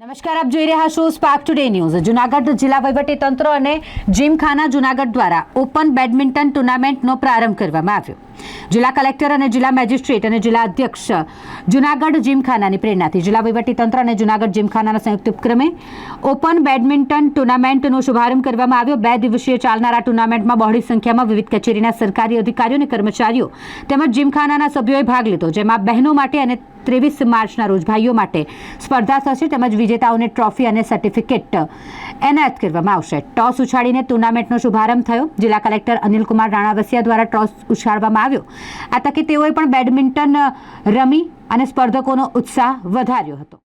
નમસ્કાર, આપ જોઈ રહ્યા છો સ્પાર્ક ટુડે ન્યૂઝ જુનાગઢ જિલ્લા વહીવટી તંત્ર અને જીમખાના જુનાગઢ દ્વારા ઓપન બેડમિન્ટન ટુર્નામેન્ટનો પ્રારંભ કરવામાં આવ્યો. જિલ્લા કલેક્ટર અને જિલ્લા મેજિસ્ટ્રેટ અને જિલ્લા અધ્યક્ષ જુનાગઢ જીમખાનાની પ્રેરણાથી. જિલ્લા વહીવટી તંત્ર અને જુનાગઢ જીમખાનાના સંયુક્ત ઉપક્રમે ઓપન બેડમિન્ટન ટુર્નામેન્ટનો શુભારંભ કરવામાં આવ્યો. બે દિવસીય ચાલનારા ટુર્નામેન્ટમાં બહોળી સંખ્યામાં વિવિધ કચેરીના સરકારી અધિકારીઓ અને કર્મચારીઓ તેમજ જીમખાનાના સભ્યોએ ભાગ લીધો, જેમાં બહેનો માટે અને ત્રેવીસ માર્ચના રોજ ભાઈઓ માટે સ્પર્ધા થશે તેમજ વિજેતાઓને ટ્રોફી અને સર્ટિફિકેટ એનાયત કરવામાં આવશે. ટોસ ઉછાળીને ટુર્નામેન્ટનો શુભારંભ થયો. જિલ્લા કલેક્ટર અનિલકુમાર રાણાવસિયા દ્વારા ટોસ ઉછાળવામાં આવ્યો. આ તકે તેઓએ પણ બેડમિન્ટન રમી અને સ્પર્ધકોનો ઉત્સાહ વધાર્યો હતો.